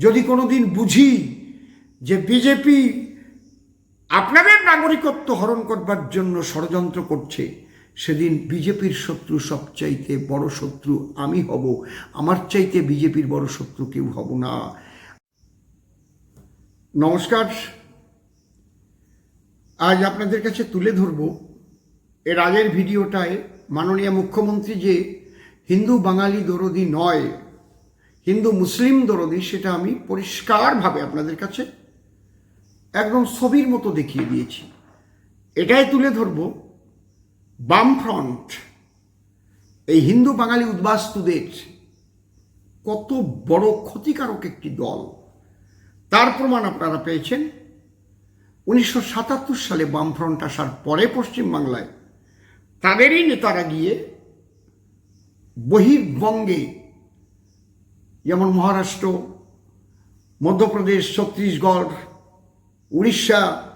যদি কোনোদিন বুঝি যে বিজেপি আপনাদের নাগরিকত্ব হরণ করবার জন্য ষড়যন্ত্র করছে, সেদিন বিজেপির শত্রু সবচাইতে বড় শত্রু আমি হব। আমার চাইতে বিজেপির বড় শত্রু কেউ হব না। নমস্কার। আজ আপনাদের কাছে তুলে ধরব এর আগের ভিডিওটায় মাননীয় মুখ্যমন্ত্রী যে হিন্দু বাঙালি দরদি নয় হিন্দু মুসলিম দরদি সেটা আমি পরিষ্কারভাবে আপনাদের কাছে একদম ছবির মতো দেখিয়ে দিয়েছি। এটাই তুলে ধরব বামফ্রন্ট। এই হিন্দু বাঙালি উদ্বাস্তুদের কত বড় ক্ষতিকারক একটি দল। তার প্রমাণ আপনারা পেয়েছেন। উনিশশো সাতাত্তর সালে বামফ্রন্ট আসার পরে পশ্চিমবাংলায় তাদেরই নেতারা গিয়ে বহির্বঙ্গে যেমন মহারাষ্ট্র, মধ্যপ্রদেশ, ছত্তিশগড়, উড়িষ্যা,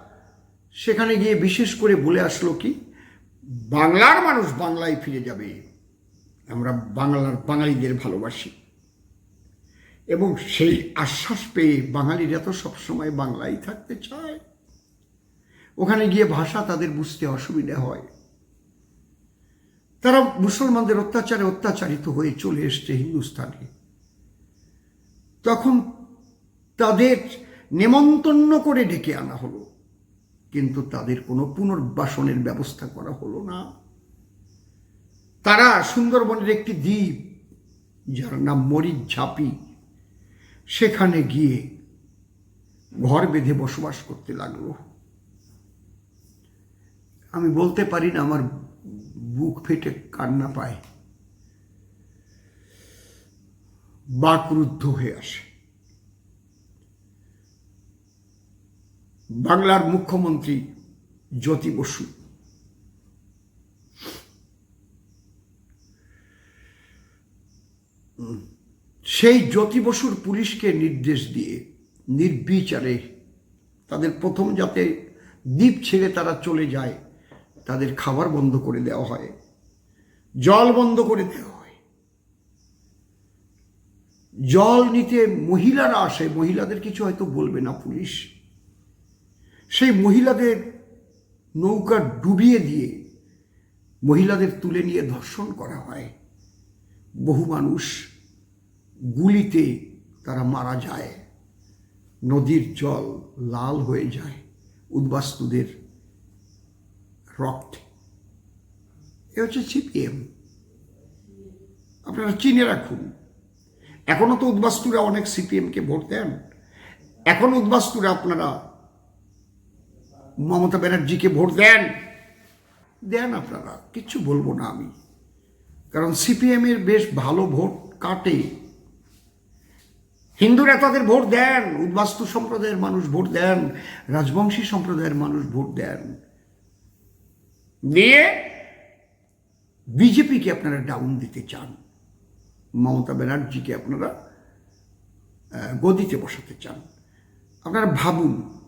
সেখানে গিয়ে বিশেষ করে বলে আসলো কি, বাংলার মানুষ বাংলায় ফিরে যাবে। আমরা বাংলার বাঙালিদের ভালোবাসি। এবং সেই আশ্বাস পেয়ে বাঙালিরা তো সবসময় বাংলায় থাকতে চায়। ওখানে গিয়ে ভাষা তাদের বুঝতে অসুবিধা হয়। তারা মুসলমানদের অত্যাচারে অত্যাচারিত হয়ে চলে এসছে হিন্দুস্তানে। তখন তাদের নেমন্তন্ন করে ডেকে আনা হলো। কিন্তু তাদের কোনো পুনর্বাসনের ব্যবস্থা করা হলো না। তারা সুন্দরবনের একটি দ্বীপ, যার নাম মরিচ ঝাপি, সেখানে গিয়ে ঘর বেঁধে বসবাস করতে লাগল। আমি বলতে পারি না, আমার বুক ফেটে কান্না পায়। বাকরুদ্ধ হয়ে আসে। বাংলার মুখ্যমন্ত্রী জ্যোতি বসু। সেই জ্যোতি বসুর পুলিশকে নির্দেশ দিয়ে, নির্বিচারে তাদের প্রথম যাতে দ্বীপ ছেড়ে তারা চলে যায়, তাদের খাবার বন্ধ করে দেওয়া হয়, জল বন্ধ করে দেওয়া জল নিতে মহিলারা আসে, মহিলাদের কিছু হয়তো বলবে না পুলিশ। সেই মহিলাদের নৌকা ডুবিয়ে দিয়ে মহিলাদের তুলে নিয়ে ধর্ষণ করা হয়। বহু মানুষ গুলিতে তারা মারা যায়। নদীর জল লাল হয়ে যায়, উদ্বাস্তুদের রক্তে। এ হচ্ছে সিপিএম। আপনারা চিনে রাখুন এখনও তো উদ্বাস্তুরা অনেক সিপিএমকে ভোট দেন। এখন উদ্বাস্তুরা আপনারা মমতা ব্যানার্জিকে ভোট দেন। দেন আপনারা, কিচ্ছু বলব না আমি। কারণ সিপিএমের বেশ ভালো ভোট কাটে। হিন্দু নেতাদের ভোট দেন, উদ্বাস্তু সম্প্রদায়ের মানুষ ভোট দেন, রাজবংশী সম্প্রদায়ের মানুষ ভোট দেন। দিয়ে বিজেপিকে আপনারা ডাউন দিতে চান। মমতা ব্যানার্জিকে আপনারা গদিতে বসাতে চান। আপনারা ভাবুন,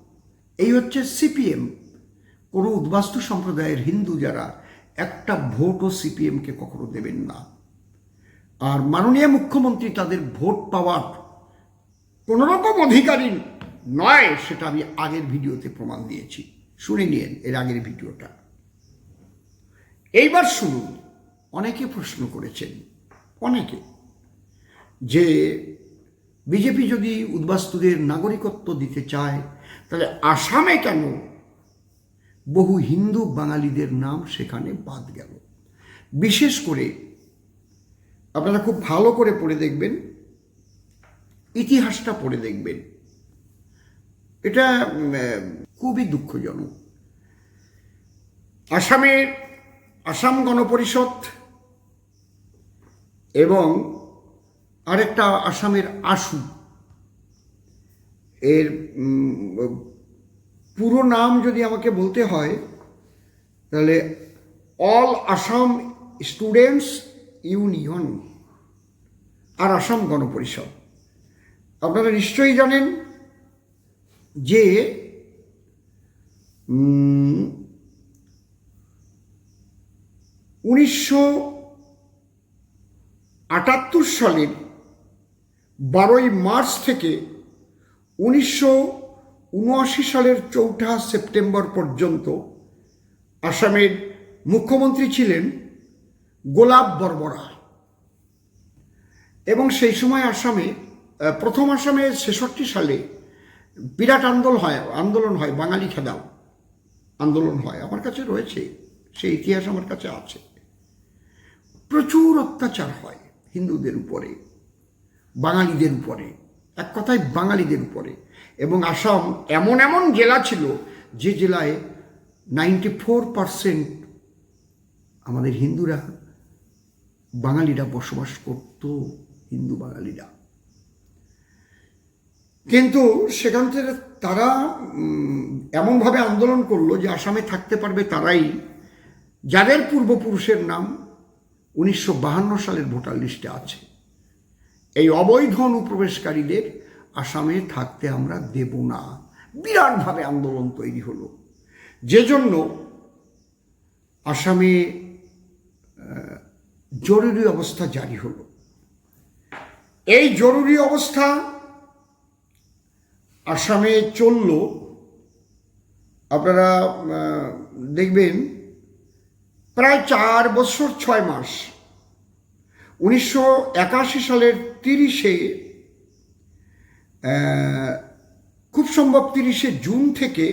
এই হচ্ছে সিপিএম। কোনো উদ্বাস্তু সম্প্রদায়ের হিন্দু যারা, একটা ভোটও সিপিএমকে কখনো দেবেন না। আর মাননীয় মুখ্যমন্ত্রী তাদের ভোট পাওয়ার কোনোরকম অধিকারী নয়, সেটা আমি আগের ভিডিওতে প্রমাণ দিয়েছি। শুনে নিন এর আগের ভিডিওটা। এইবার শুনুন, অনেকে প্রশ্ন করেছেন, অনেকে। যে বিজেপি যদি উদ্বাস্তুদের নাগরিকত্ব দিতে চায়, তাহলে আসামে কেন বহু হিন্দু বাঙালিদের নাম সেখানে বাদ গেল? বিশেষ করে আপনারা খুব ভালো করে পড়ে দেখবেন, ইতিহাসটা পড়ে দেখবেন। এটা খুবই দুঃখজনক। আসামের আসাম গণপরিষদ এবং আরেকটা আসামের আশু। এর পুরো নাম যদি আমাকে বলতে হয়, তাহলে অল আসাম স্টুডেন্টস ইউনিয়ন আর আসাম গণপরিষদ। আপনারা নিশ্চয়ই জানেন যে উনিশশো আটাত্তর সালের বারোই মার্চ থেকে উনিশশো উনআশি সালের চৌঠা সেপ্টেম্বর পর্যন্ত আসামের মুখ্যমন্ত্রী ছিলেন গোলাপ বর্বরা এবং সেই সময় আসামে প্রথম আসামে ছেষট্টি সালে বিরাট আন্দোলন হয় আন্দোলন হয়, বাঙালি খেদাও আন্দোলন হয়। আমার কাছে রয়েছে, সেই ইতিহাস আমার কাছে আছে। প্রচুর অত্যাচার হয় হিন্দুদের উপরে। বাঙালিদের উপরে। এক কথায় বাঙালিদের উপরে। এবং আসাম এমন এমন জেলা ছিল যে জেলায় নাইনটি ফোর পারসেন্ট আমাদের হিন্দুরা, বাঙালিরা বসবাস করত, হিন্দু বাঙালিরা। কিন্তু সেখান থেকে তারা এমনভাবে আন্দোলন করল যে আসামে থাকতে পারবে তারাই। যাদের পূর্বপুরুষের নাম উনিশশো সালের ভোটার লিস্টে আছে। এই অবৈধ অনুপ্রবেশকারীদের আসামে থাকতে আমরা দেব না। বিরাটভাবে আন্দোলন তৈরি হলো। যে জন্য আসামে জরুরি অবস্থা জারি হলো। এই জরুরি অবস্থা আসামে চলল। আপনারা দেখবেন, প্রায় চার বছর ছয় মাস উনিশশো একাশি সালের তিরিশে খুব সম্ভব তিরিশে জুন থেকে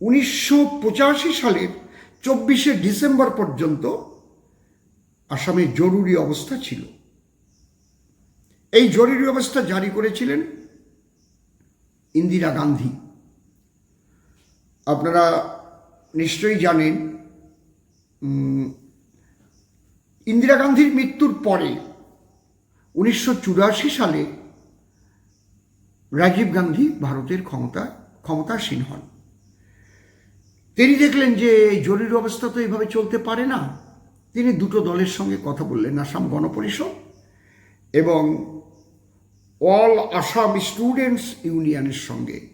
উনিশশো পঁচাশি সালের চব্বিশে ডিসেম্বর পর্যন্ত আসামে জরুরি অবস্থা ছিল। এই জরুরি অবস্থা জারি করেছিলেন ইন্দিরা গান্ধী। আপনারা নিশ্চয়ই জানেন ইন্দিরা গান্ধীর মৃত্যুর পরে উনিশশো চুরাশি সালে রাজীব গান্ধী ভারতের ক্ষমতা, ক্ষমতাসীন হন। তিনি দেখলেন যে জরুরি অবস্থা তো এইভাবে চলতে পারে না। তিনি দুটো দলের সঙ্গে কথা বললেন, আসাম গণপরিষদ এবং অল আসাম স্টুডেন্টস ইউনিয়নের সঙ্গে।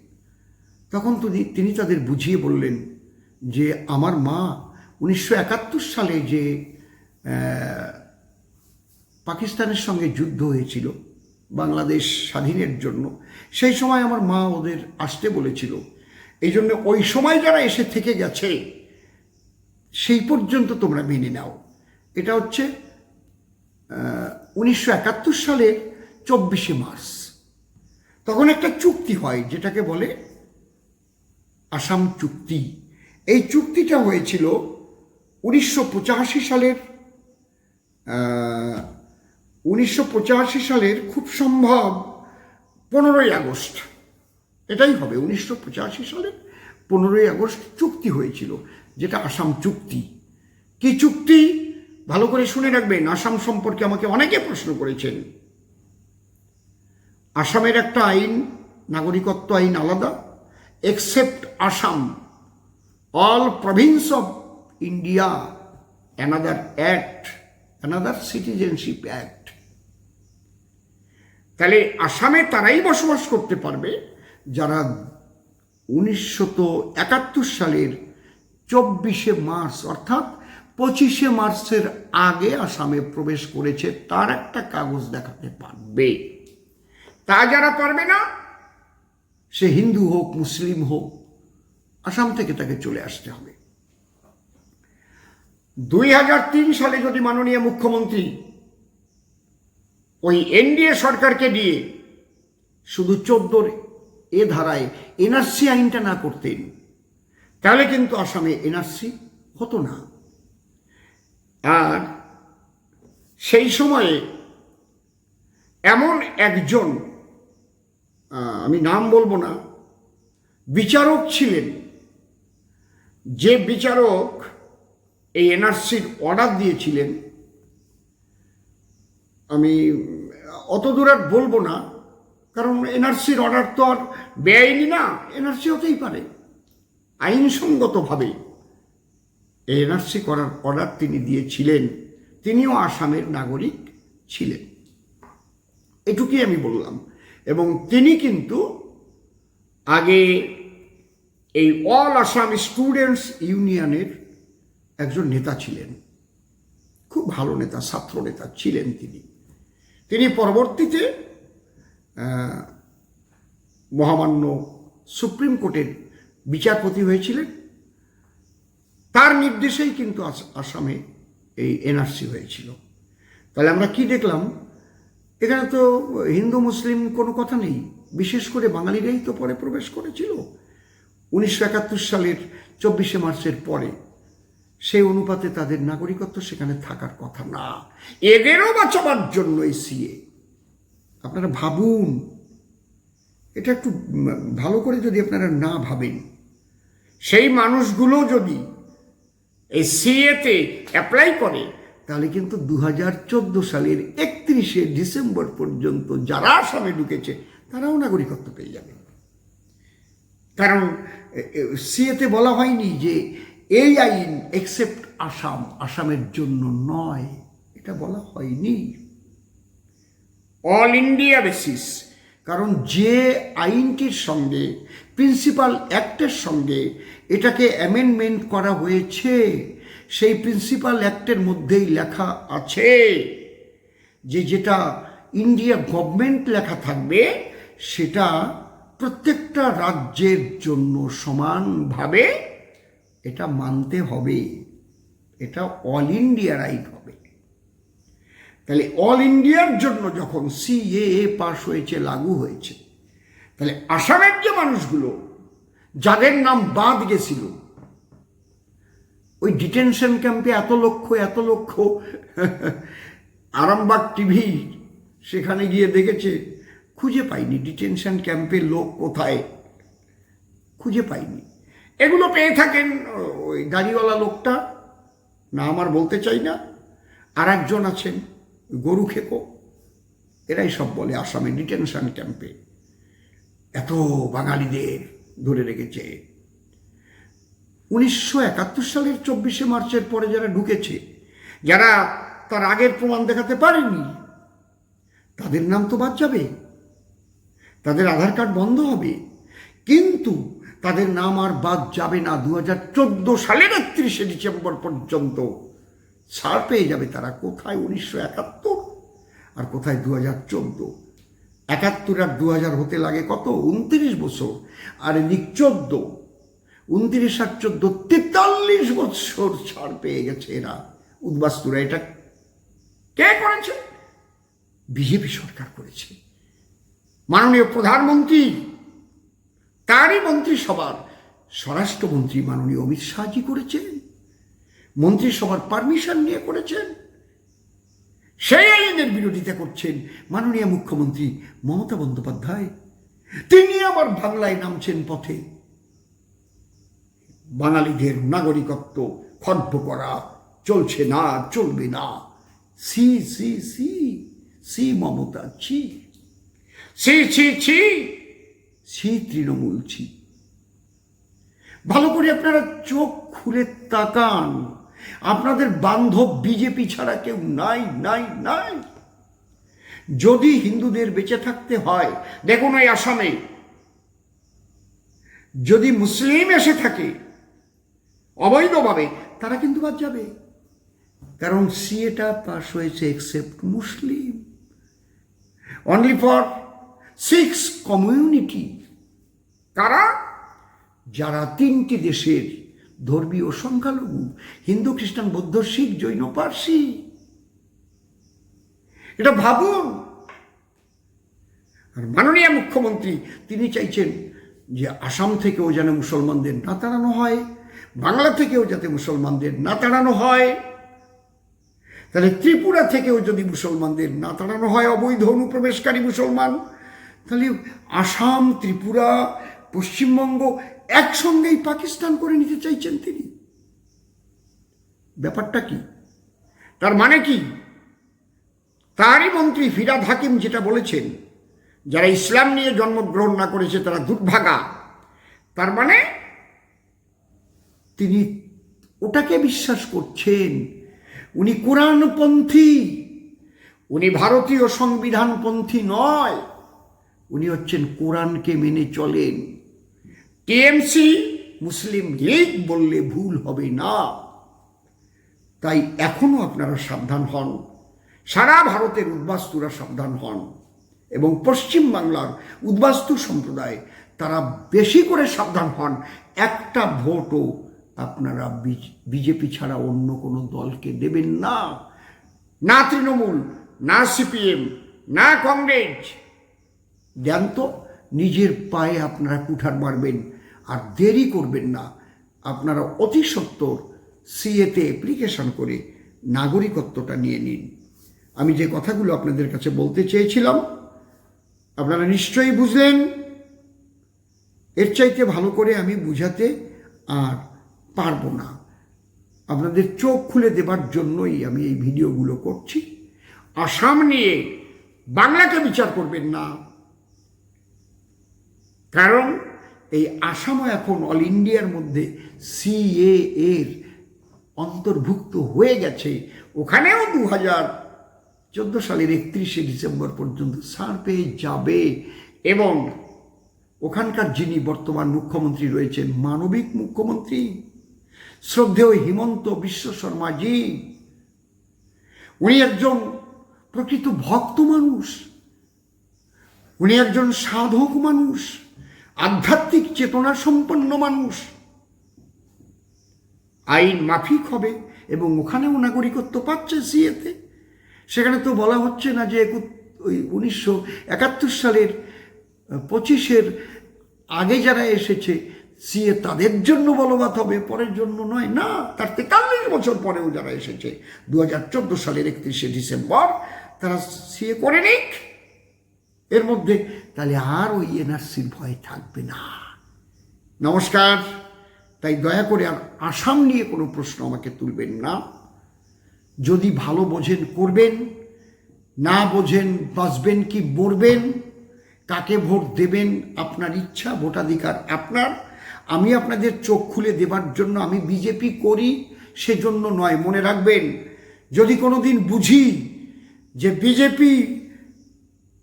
তখন তিনি তাদের বুঝিয়ে বললেন যে আমার মা উনিশশো একাত্তর সালে যে পাকিস্তানের সঙ্গে যুদ্ধ হয়েছিল বাংলাদেশ স্বাধীনের জন্য। সেই সময় আমার মা ওদের আসতে বলেছিল। এই জন্য ওই সময় যারা এসে থেকে গেছে, সেই পর্যন্ত তোমরা মেনে নাও। এটা হচ্ছে উনিশশো একাত্তর সালের চব্বিশে মার্চ। তখন একটা চুক্তি হয়, যেটাকে বলে আসাম চুক্তি। এই চুক্তিটা হয়েছিল উনিশশো পঁচাশি সালের উনিশশো পঁচাশি সালের খুব সম্ভব পনেরোই আগস্ট। এটাই হবে, উনিশশো পঁচাশি সালের পনেরোই আগস্ট চুক্তি হয়েছিল, যেটা আসাম চুক্তি। কি চুক্তি? ভালো করে শুনে রাখবেন, আসাম সম্পর্কে আমাকে অনেকে প্রশ্ন করেছেন। আসামের একটা আইন, নাগরিকত্ব আইন আলাদা except Assam. All province of India another act another citizenship act তাহলে আসামে তারাই বসবাস করতে পারবে যারা উনিশশো একাত্তর সালের চব্বিশে মার্চ, অর্থাৎ পঁচিশে মার্চের আগে আসামে প্রবেশ করেছে, তার একটা কাগজ দেখাতে পারবে। তা যারা পারবে না, সে হিন্দু হোক, মুসলিম হোক, আসাম থেকে তাকে চলে আসতে হবে। দুই হাজার তিন সালে যদি মাননীয় মুখ্যমন্ত্রী ওই এনডিএ সরকারকে দিয়ে শুধু চোদ্দোর এ ধারায় এনআরসি আইনটা না করতেন, তাহলে কিন্তু আসামে এনআরসি হতো না। আর সেই সময়ে এমন একজন আমি নাম বলব না, বিচারক ছিলেন, যে বিচারক এই এনআরসির অর্ডার দিয়েছিলেন, আমি অত দূর আর বলব না, কারণ এনআরসির অর্ডার তো আর বেআইনি না, এনআরসি হতেই পারে। আইনসঙ্গতভাবে এই এনআরসি করার অর্ডার তিনি দিয়েছিলেন, তিনিও আসামের নাগরিক ছিলেন। এটুকুই আমি বললাম, এবং তিনি কিন্তু আগে এই অল আসাম স্টুডেন্টস ইউনিয়নের একজন নেতা ছিলেন। খুব ভালো নেতা, ছাত্র নেতা ছিলেন তিনি। তিনি পরবর্তীতে মহামান্য সুপ্রিম কোর্টের বিচারপতি হয়েছিলেন। তার নির্দেশেই কিন্তু আস- আসামে এই এনআরসি হয়েছিল। তাহলে আমরা কি দেখলাম? এখানে তো হিন্দু, মুসলিম কোনো কথা নেই। বিশেষ করে বাঙালিরাই তো পরে প্রবেশ করেছিল। উনিশশো একাত্তর সালের চব্বিশে মার্চের পরে। সেই অনুপাতে তাদের নাগরিকত্ব সেখানে থাকার কথা না। এদেরও বাঁচাবার জন্য এই সিএ আপনারা ভাবুন, এটা একটু ভালো করে যদি আপনারা না ভাবেন, সেই মানুষগুলো যদি এই সিএতে অ্যাপ্লাই করে, তাহলে কিন্তু দু হাজার চোদ্দ সালের একত্রিশে ডিসেম্বর পর্যন্ত যারা আসামে ঢুকেছে, তারাও নাগরিকত্ব পেয়ে যাবে। কারণ সিএতে বলা হয়নি যে এই আইন এক্সেপ্ট আসাম, আসামের জন্য নয়, এটা বলা হয়নি। অল ইন্ডিয়া বেসিস কারণ যে আইনটির সঙ্গে প্রিন্সিপাল অ্যাক্টের সঙ্গে এটাকে অ্যামেন্ডমেন্ট করা হয়েছে, সেই প্রিন্সিপাল অ্যাক্টের মধ্যেই লেখা আছে যে যেটা ইন্ডিয়া গভর্নমেন্ট লেখা থাকবে, সেটা প্রত্যেকটা রাজ্যের জন্য সমানভাবে এটা মানতে হবে। এটা অল ইন্ডিয়া আইন হবে। তাহলে অল ইন্ডিয়ার জন্য যখন সিএএ পাশ হয়েছে, লাগু হয়েছে, তাহলে আসামের যে মানুষগুলো, যাদের নাম বাদ গেছিল, ওই ডিটেনশন ক্যাম্পে এত লক্ষ এত লক্ষ, আরামবাগ টিভি সেখানে গিয়ে দেখেছে, খুঁজে পাইনি। ডিটেনশন ক্যাম্পে লোক কোথায়? খুঁজে পাইনি। এগুলো পেয়ে থাকেন ওই দাড়িওয়ালা লোকটা, না আমার বলতে চাই না। আর একজন আছেন, গরু খেকো। এরাই সব বলে আসামে ডিটেনশন ক্যাম্পে। এত বাঙালিদের ধরে রেখেছে। উনিশশো একাত্তর সালের চব্বিশে মার্চের পরে যারা ঢুকেছে, যারা তার আগের প্রমাণ দেখাতে পারেনি, তাদের নাম তো বাদ যাবে। তাদের আধার কার্ড বন্ধ হবে। কিন্তু তাদের নাম আর বাদ যাবে না। দু হাজার চোদ্দ সালের একত্রিশে ডিসেম্বর পর্যন্ত ছাড় পেয়ে যাবে তারা। কোথায়? উনিশশো একাত্তর। আর কোথায়? দু হাজার চোদ্দ। একাত্তর আর দু হাজার হতে লাগে কত? উনত্রিশ বছর। আর এদিক চোদ্দ উনত্রিশ আর চোদ্দ, তেতাল্লিশ বছর ছাড় পেয়ে গেছে এরা। উদ্বাস্তুরা এটা কে করেছে? বিজেপি সরকার করেছে। মাননীয় প্রধানমন্ত্রী তারই মন্ত্রিসভার স্বরাষ্ট্রমন্ত্রী মাননীয় অমিত শাহজি করেছেন, মন্ত্রিসভার পারমিশন নিয়ে করেছেন, সেই আইনের বিরোধিতা করছেন মাননীয় মুখ্যমন্ত্রী মমতা বন্দ্যোপাধ্যায়। তিনি আবার বাংলায় নামছেন পথে। বাঙালিদের নাগরিকত্ব খর্ব করা চলছে না, চলবে না। সি সি সি সি, মমতা, ছি। ছি ছি ছি ছি তৃণমূল ছি। ভালো করে আপনারা চোখ খুলে তাকান। আপনাদের বান্ধব বিজেপি ছাড়া কেউ নাই নাই নাই। যদি হিন্দুদের বেঁচে থাকতে হয়, দেখুন ওই আসামে। যদি মুসলিম এসে থাকে, অবৈধভাবে, তারা কিন্তু বাদ যাবে। কারণ সিএটা পাশ হয়েছে except Muslim. Only for six community কারা? যারা তিনটি দেশের ধর্মীয় সংখ্যালঘু, হিন্দু, খ্রিস্টান, বৌদ্ধ, শিখ, জৈন, পার্সি। এটা ভাবুন। আর মাননীয় মুখ্যমন্ত্রী, তিনি চাইছেন যে আসাম থেকেও যেন মুসলমানদের না তাড়ানো হয়, বাংলা থেকেও যাতে মুসলমানদের না তাড়ানো হয়। তাহলে ত্রিপুরা থেকেও যদি মুসলমানদের না তাড়ানো হয়, অবৈধ অনুপ্রবেশকারী মুসলমান তাহলে আসাম, ত্রিপুরা, পশ্চিমবঙ্গ একসঙ্গেই পাকিস্তান করে নিতে চাইছেন তিনি। ব্যাপারটা কি? তার মানে কি? তারই মন্ত্রী ফিরাদ হাকিম যেটা বলেছেন, যারা ইসলাম নিয়ে জন্মগ্রহণ না করেছে, তারা দুর্ভাগা। তার মানে তিনি ওটাকে বিশ্বাস করছেন। উনি কোরআনপন্থী, উনি ভারতীয় সংবিধানপন্থী নয়। উনি হচ্ছেন কোরআনকে মেনে চলেন। টিএমসি মুসলিম লীগ বললে ভুল হবে না। তাই এখনও আপনারা সাবধান হন। সারা ভারতের উদ্বাস্তুরা সাবধান হন এবং পশ্চিম বাংলার উদ্বাস্তু সম্প্রদায় তারা বেশি করে সাবধান হন। একটা ভোটও আপনারা বিজেপি ছাড়া অন্য কোনো দলকে দেবেন না। না তৃণমূল না সিপিএম না কংগ্রেস। দেন তো নিজের পায়ে আপনারা কুঠার মারবেন আর দেরি করবেন না। আপনারা অতি সত্বর সিএতে অ্যাপ্লিকেশন করে নাগরিকত্বটা নিয়ে নিন। আমি যে কথাগুলো আপনাদের কাছে বলতে চেয়েছিলাম, আপনারা নিশ্চয়ই বুঝলেন। এর চাইতে ভালো করে আমি বুঝাতে আর পারব না। আপনাদের চোখ খুলে দেবার জন্যই আমি এই ভিডিওগুলো করছি। আসাম নিয়ে বাংলাকে বিচার করবেন না। কারণ এই আসামও এখন অল ইন্ডিয়ার মধ্যে সিএ এর অন্তর্ভুক্ত হয়ে গেছে। ওখানেও দু হাজার চোদ্দ সালের একত্রিশে ডিসেম্বর পর্যন্ত ছাড় পেয়ে যাবে এবং ওখানকার যিনি বর্তমান মুখ্যমন্ত্রী রয়েছেন, মানবিক মুখ্যমন্ত্রী শ্রদ্ধেয় হিমন্ত বিশ্ব শর্মাজি উনি একজন প্রকৃত ভক্ত মানুষ, উনি একজন সাধক মানুষ আধ্যাত্মিক চেতনা সম্পন্ন মানুষ। আইন মাফিক হবে এবং ওখানেও নাগরিকত্ব পাচ্ছে সিএতে। সেখানে তো বলা হচ্ছে না যে ওই উনিশশো একাত্তর সালের, পঁচিশের আগে যারা এসেছে, সিএ তাদের জন্য বলবৎ হবে, পরের জন্য নয়। না, তার তেতাল্লিশ বছর পরেও যারা এসেছে দু হাজার চোদ্দ সালের একত্রিশে ডিসেম্বর, তারা সিএ করে নিক। এর মধ্যে তাহলে আর ওই এনআরসির ভয় থাকবে না। নমস্কার। তাই দয়া করে আর আসাম নিয়ে কোনো প্রশ্ন আমাকে তুলবেন না। যদি ভালো বোঝেন করবেন, না বোঝেন বাঁচবেন কি মরবেন, কাকে ভোট দেবেন, আপনার ইচ্ছা, ভোটাধিকার আপনার। আমি আপনাদের চোখ খুলে দেবার জন্য আমি বিজেপি করি, সেজন্য নয়, মনে রাখবেন। যদি কোনো দিন বুঝি যে বিজেপি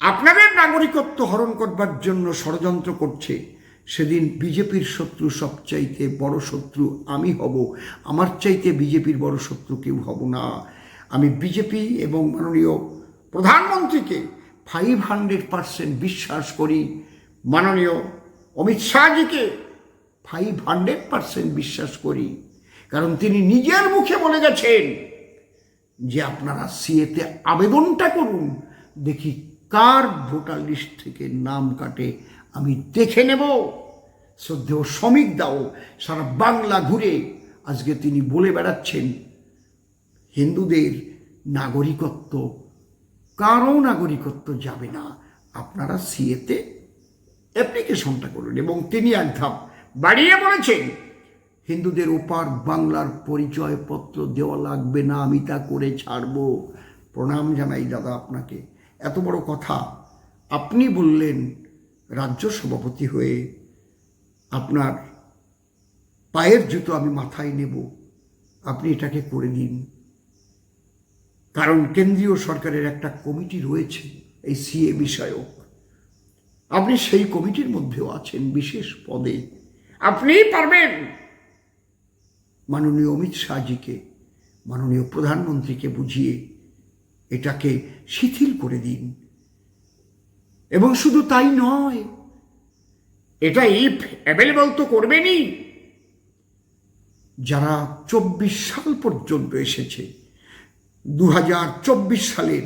আপনাদের নাগরিকত্ব হরণ করবার জন্য ষড়যন্ত্র করছে, সেদিন বিজেপির শত্রু সবচাইতে বড় শত্রু আমি হব। আমার চাইতে বিজেপির বড় শত্রু কেউ হব না। আমি বিজেপি এবং মাননীয় প্রধানমন্ত্রীকে ফাইভ হান্ড্রেড পারসেন্ট বিশ্বাস করি। মাননীয় অমিত শাহজিকে ফাইভ হান্ড্রেড পারসেন্ট বিশ্বাস করি। কারণ তিনি নিজের মুখে বলে গেছেন যে আপনারা সিএতে আবেদনটা করুন, দেখি কার ভোটার লিস্ট থেকে নাম কাটে আমি দেখে নেব। শ্রদ্ধেয় শ্রমিক দাও, সারা বাংলা ঘুরে। আজকে তিনি বলে বেড়াচ্ছেন, হিন্দুদের নাগরিকত্ব কারও নাগরিকত্ব যাবে না। আপনারা সিএতে অ্যাপ্লিকেশনটা করুন। এবং তিনি এক ধাপ বাড়িয়ে বলেছেন, হিন্দুদের ওপার বাংলার পরিচয়পত্র দেওয়া লাগবে না, আমি তা করে ছাড়ব। প্রণাম জানাই দাদা আপনাকে। এত বড় কথা। আপনি বললেন, রাজ্য সভাপতি হয়ে আপনার পায়ের জুতো আমি মাথায় নেব। আপনি এটাকে করে দিন কারণ কেন্দ্রীয় সরকারের একটা কমিটি রয়েছে, এই সিএ বিষয়ক। আপনি সেই কমিটির মধ্যেও আছেন বিশেষ পদে। আপনিই পারবেন। মাননীয় অমিত শাহজিকে, মাননীয় প্রধানমন্ত্রীকে বুঝিয়ে এটাকে শিথিল করে দিন। এবং শুধু তাই নয়, এটা ইফ অ্যাভেলেবল তো করবেনই। যারা চব্বিশ সাল পর্যন্ত এসেছে দু হাজার চব্বিশ সালের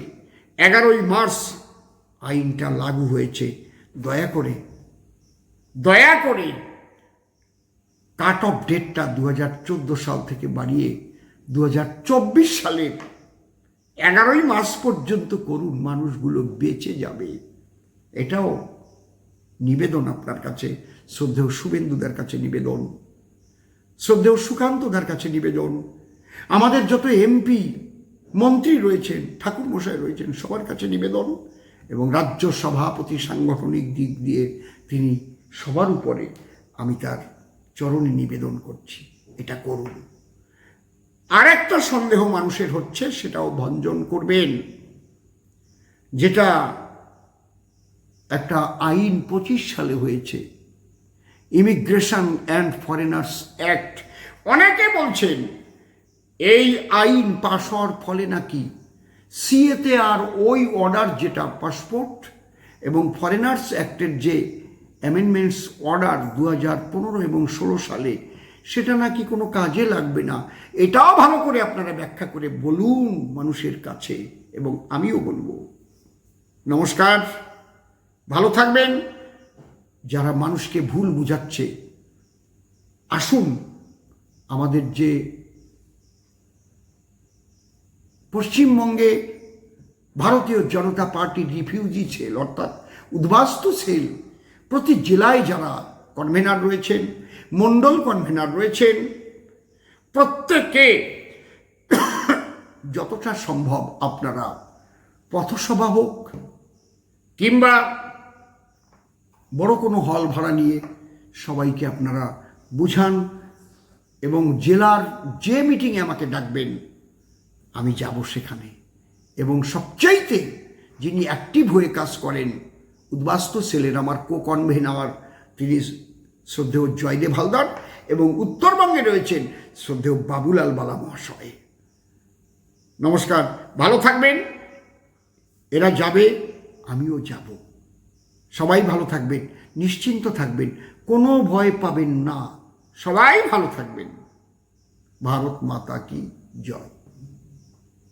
এগারোই মার্চ আইনটা লাগু হয়েছে, দয়া করে দয়া করে কাট অফ ডেটটা দু হাজার চোদ্দ সাল থেকে বাড়িয়ে দু হাজার চব্বিশ সালের এগারোই মাস পর্যন্ত করুন, মানুষগুলো বেঁচে যাবে। এটাও নিবেদন আপনার কাছে। শ্রদ্ধেয় শুভেন্দুদের কাছে নিবেদন। শ্রদ্ধেয় সুকান্তদার কাছে নিবেদন। আমাদের যত এমপি মন্ত্রী রয়েছেন ঠাকুর মশাই রয়েছেন, সবার কাছে নিবেদন এবং রাজ্য সভাপতি, সাংগঠনিক দিক দিয়ে তিনি সবার উপরে আমি তার চরণে নিবেদন করছি। এটা করুন। আর একটা সন্দেহ মানুষের হচ্ছে, সেটাও ভঞ্জন করবেন, যেটা একটা আইন পঁচিশ সালে হয়েছে ইমিগ্রেশন অ্যান্ড ফরেনার্স অ্যাক্ট অনেকে বলছেন, এই আইন পাশ হওয়ার ফলে নাকি সিএতে আর ওই অর্ডার যেটা পাসপোর্ট এবং ফরেনার্স অ্যাক্টের যে অ্যামেন্ডমেন্টস অর্ডার দু হাজার পনেরো এবং ষোলো সালে সেটা নাকি কোনো কাজে লাগবে না। এটাও ভালো করে আপনারা ব্যাখ্যা করে বলুন মানুষের কাছে এবং আমিও বলব। নমস্কার, ভালো থাকবেন। যারা মানুষকে ভুল বুঝাচ্ছে, আসুন আমাদের যে পশ্চিমবঙ্গে ভারতীয় জনতা পার্টির রিফিউজি সেল, অর্থাৎ উদ্বাস্তু সেল, প্রতি জেলায় যারা কনভেনার রয়েছেন মণ্ডল কনভেনার রয়েছেন। প্রত্যেকে যতটা সম্ভব আপনারা পথসভা হোক কিংবা বড় কোনো হল ভাড়া নিয়ে সবাইকে আপনারা বুঝান এবং জেলার যে মিটিংয়ে আমাকে ডাকবেন, আমি যাব সেখানে। এবং সবচাইতে যিনি অ্যাক্টিভ হয়ে কাজ করেন, উদ্বাস্তু সেলের আমার কো কনভেন আমার তিনি শ্রদ্ধেয় জয়দেব হালদার এবং উত্তরবঙ্গে রয়েছেন শ্রদ্ধেয় বাবুলাল বালা মহাশয়। নমস্কার, ভালো থাকবেন। এরা যাবে, আমিও যাব। সবাই ভালো থাকবেন, নিশ্চিন্ত থাকবেন, কোনো ভয় পাবেন না। সবাই ভালো থাকবেন। ভারত মাতা কি জয়।